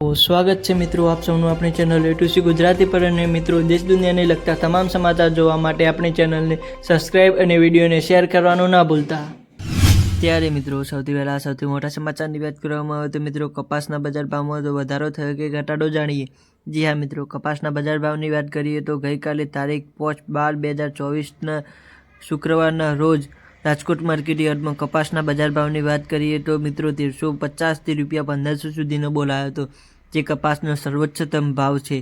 સ્વાગત છે મિત્રો આપ સૌનું આપણી ચેનલ એટુસી ગુજરાતી પર અને મિત્રો દેશ દુનિયાને લગતા તમામ સમાચાર જોવા માટે આપણી ચેનલને સબસ્ક્રાઇબ અને વિડીયોને શેર કરવાનું ના ભૂલતા. ત્યારે મિત્રો સૌથી પહેલાં, સૌથી મોટા સમાચારની વાત કરવામાં આવે તો મિત્રો કપાસના બજાર ભાવમાં તો વધારો થયો કે ઘટાડો જાણીએ. જી હા મિત્રો, કપાસના બજાર ભાવની વાત કરીએ તો ગઈકાલે તારીખ પાંચ બાર બે હજાર ચોવીસના શુક્રવારના રોજ રાજકોટ માર્કેટ યાર્ડમાં કપાસના બજાર ભાવની વાત કરીએ તો મિત્રો તેરસો પચાસથી રૂપિયા પંદરસો સુધીનો બોલાયો હતો, જે કપાસનો સર્વોચ્ચતમ ભાવ છે.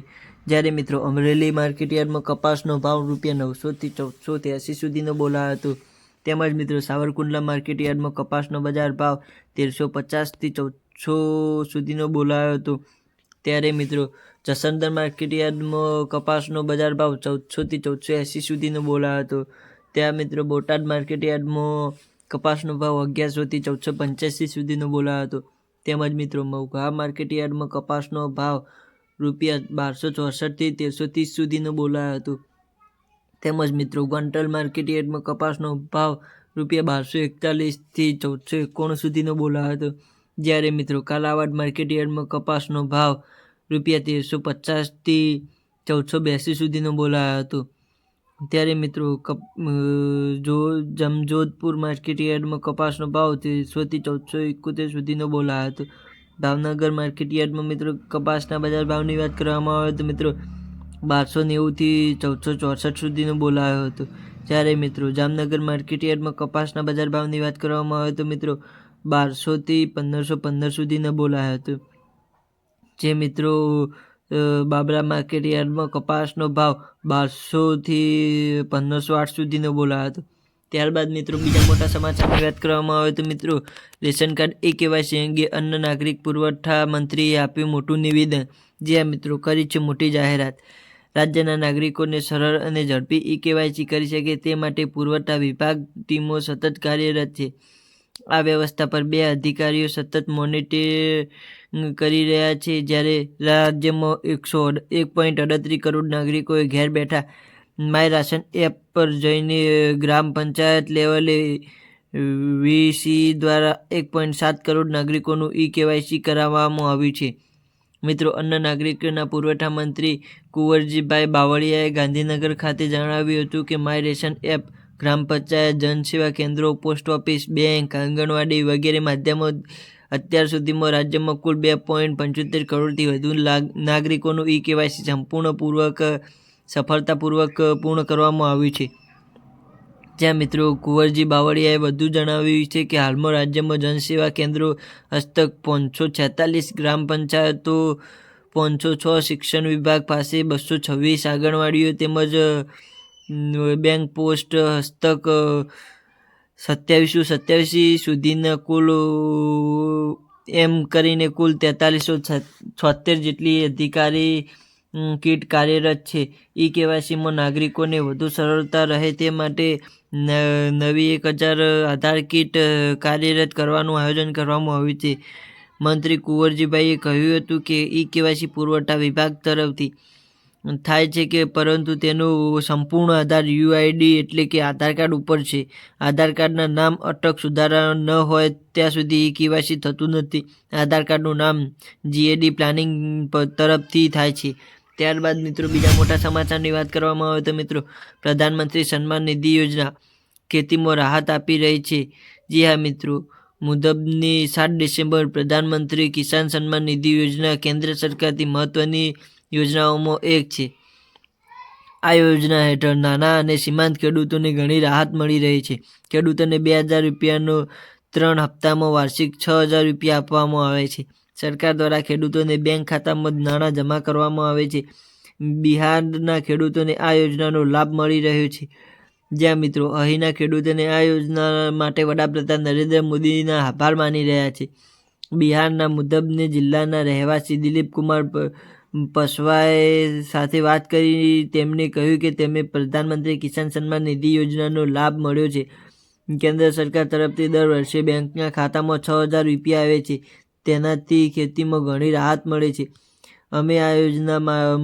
જ્યારે મિત્રો અમરેલી માર્કેટ યાર્ડમાં કપાસનો ભાવ રૂપિયા નવસોથી ચૌદસો ત્યાસી સુધીનો બોલાયો હતો. તેમજ મિત્રો સાવરકુંડલા માર્કેટ યાર્ડમાં કપાસનો બજાર ભાવ તેરસો પચાસથી ચૌદસો સુધીનો બોલાયો હતો. ત્યારે મિત્રો જસંદર માર્કેટ યાર્ડમાં કપાસનો બજાર ભાવ ચૌદસોથી ચૌદસો એંસી સુધીનો બોલાયો હતો. ત્યાં મિત્રો બોટાદ માર્કેટ યાર્ડમાં કપાસનો ભાવ અગિયારસોથી ચૌદસો પંચ્યાસી સુધીનો બોલાયો હતો. તેમજ મિત્રો મહુઘા માર્કેટ યાર્ડમાં કપાસનો ભાવ રૂપિયા બારસો ચોસઠથી તેરસો ત્રીસ સુધીનો બોલાયો હતો. તેમજ મિત્રો ગોંટલ માર્કેટ યાર્ડમાં કપાસનો ભાવ રૂપિયા બારસો એકતાલીસથી ચૌદસો એકોણ સુધીનો બોલાયો હતો. જ્યારે મિત્રો કાલાવાડ માર્કેટ યાર્ડમાં કપાસનો ભાવ રૂપિયા તેરસો પચાસથી ચૌદસો બ્યાસી સુધીનો બોલાયો હતો. ત્યારે મિત્રો કપ જો જમજોધપુર માર્કેટ યાર્ડમાં કપાસનો ભાવ તેરસોથી ચૌદસો એકોતેર સુધીનો બોલાયો હતો. ભાવનગર માર્કેટ યાર્ડમાં મિત્રો કપાસના બજાર ભાવની વાત કરવામાં આવે તો મિત્રો બારસો નેવુંથી ચૌદસો ચોસઠ સુધીનો બોલાયો હતો. જ્યારે મિત્રો જામનગર માર્કેટ યાર્ડમાં કપાસના બજાર ભાવની વાત કરવામાં આવે તો મિત્રો બારસોથી પંદરસો પંદર સુધીનો બોલાયો હતો. જે મિત્રો બાબરા માર્કેટ કપાસનો ભાવ બારસોથી પંદરસો આઠ સુધીનો બોલાયો હતો. ત્યારબાદ મિત્રો બીજા મોટા સમાચારની વાત કરવામાં આવે તો મિત્રો રેશન કાર્ડ એ કેવાયસી અંગે અન્ન નાગરિક પુરવઠા મંત્રીએ આપ્યું મોટું નિવેદન, જે આ મિત્રો કરી છે મોટી જાહેરાત. રાજ્યના નાગરિકોને સરળ અને ઝડપી ઈ કેવાયસી કરી શકે તે માટે પુરવઠા વિભાગ ટીમો સતત કાર્યરત છે. આ વ્યવસ્થા પર બે અધિકારીઓ સતત મોનિટર કરી રહ્યા છે. જ્યારે રાજ્યમાં એકસો એક પોઈન્ટ અડત્રીસ કરોડ નાગરિકોએ ઘેર બેઠા માય રાશન એપ પર જઈને ગ્રામ પંચાયત લેવલે વીસી દ્વારા એક પોઈન્ટ સાત કરોડ નાગરિકોનું ઈ કેવાયસી કરાવવામાં આવ્યું છે. મિત્રો, અન્ન નાગરિકોના પુરવઠા મંત્રી કુંવરજીભાઈ બાવળિયાએ ગાંધીનગર ખાતે જણાવ્યું હતું કે માય રેશન એપ ગ્રામ પંચાયત, જનસેવા કેન્દ્રો, પોસ્ટ ઓફિસ, બેંક, આંગણવાડી વગેરે માધ્યમો અત્યાર સુધીમાં રાજ્યમાં કુલ બે પોઈન્ટ પંચોતેર કરોડથી વધુ નાગરિકોનું ઈ કેવાયસી સંપૂર્ણપૂર્વક, સફળતાપૂર્વક પૂર્ણ કરવામાં આવ્યું છે. જ્યાં મિત્રો, કુંવરજી બાવળિયાએ વધુ જણાવ્યું છે કે હાલમાં રાજ્યમાં જનસેવા કેન્દ્રો હસ્તક પાંચસો છેતાલીસ, ગ્રામ પંચાયતો પાંચસો છ, શિક્ષણ વિભાગ પાસે બસો છવ્વીસ આંગણવાડીઓ તેમજ બેંક પોસ્ટ હસ્તક સત્યાવીસો સત્યાવીસી સુધીના કુલ એમ કરીને કુલ તેતાલીસો છોતેર જેટલી અધિકારી કીટ કાર્યરત છે. ઈ કેવાયસીમાં નાગરિકોને વધુ સરળતા રહે તે માટે નવી એક હજાર આધાર કીટ કાર્યરત કરવાનું આયોજન કરવામાં આવ્યું છે. મંત્રી કુંવરજીભાઈએ કહ્યું હતું કે ઈ કેવાયસી પુરવઠા વિભાગ તરફથી થાય છે કે પરંતુ તેનું સંપૂર્ણ આધાર યુઆઈડી એટલે કે આધાર કાર્ડ ઉપર છે. આધાર કાર્ડના નામ અટક સુધારા ન હોય ત્યાં સુધી એ કેવાયસી થતું નથી. આધાર કાર્ડનું નામ જીએડી પ્લાનિંગ તરફથી થાય છે. ત્યારબાદ મિત્રો બીજા મોટા સમાચારની વાત કરવામાં આવે તો મિત્રો પ્રધાનમંત્રી સન્માન નિધિ યોજના ખેતીમાં રાહત આપી રહી છે. જી હા મિત્રો, મુદબની સાત ડિસેમ્બર પ્રધાનમંત્રી કિસાન સન્માન નિધિ યોજના કેન્દ્ર સરકારથી મહત્ત્વની યોજનાઓમાં એક છે. આ યોજના હેઠળ નાના અને સીમાંત ખેડૂતોને ઘણી રાહત મળી રહી છે. ખેડૂતોને બે હજાર રૂપિયાનો ત્રણ હપ્તામાં વાર્ષિક છ હજાર રૂપિયા આપવામાં આવે છે. સરકાર દ્વારા ખેડૂતોને બેંક ખાતામાં નાણાં જમા કરવામાં આવે છે. બિહારના ખેડૂતોને આ યોજનાનો લાભ મળી રહ્યો છે. જ્યાં મિત્રો, અહીંના ખેડૂતોને આ યોજના માટે વડાપ્રધાન નરેન્દ્ર મોદીના આભાર માની રહ્યા છે. બિહારના મુદબને જિલ્લાના રહેવાસી દિલીપ કુમાર પસવાએ સાથે વાત કરી, તેમણે કહ્યું કે તેમને પ્રધાનમંત્રી કિસાન સન્માન નિધિ યોજનાનો લાભ મળ્યો છે. કેન્દ્ર સરકાર તરફથી દર વર્ષે બેંકના ખાતામાં છ હજાર રૂપિયા આવે છે. તેનાથી ખેતીમાં ઘણી રાહત મળે છે. અમે આ યોજના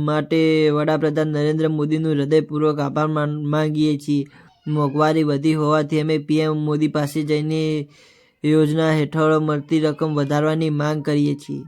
માટે વડાપ્રધાન નરેન્દ્ર મોદીનું હૃદયપૂર્વક આભાર માંગીએ છીએ. મોંઘવારી વધી હોવાથી અમે પીએમ મોદી પાસે જઈને યોજના હેઠળ મળતી રકમ વધારવાની માંગ કરીએ છીએ.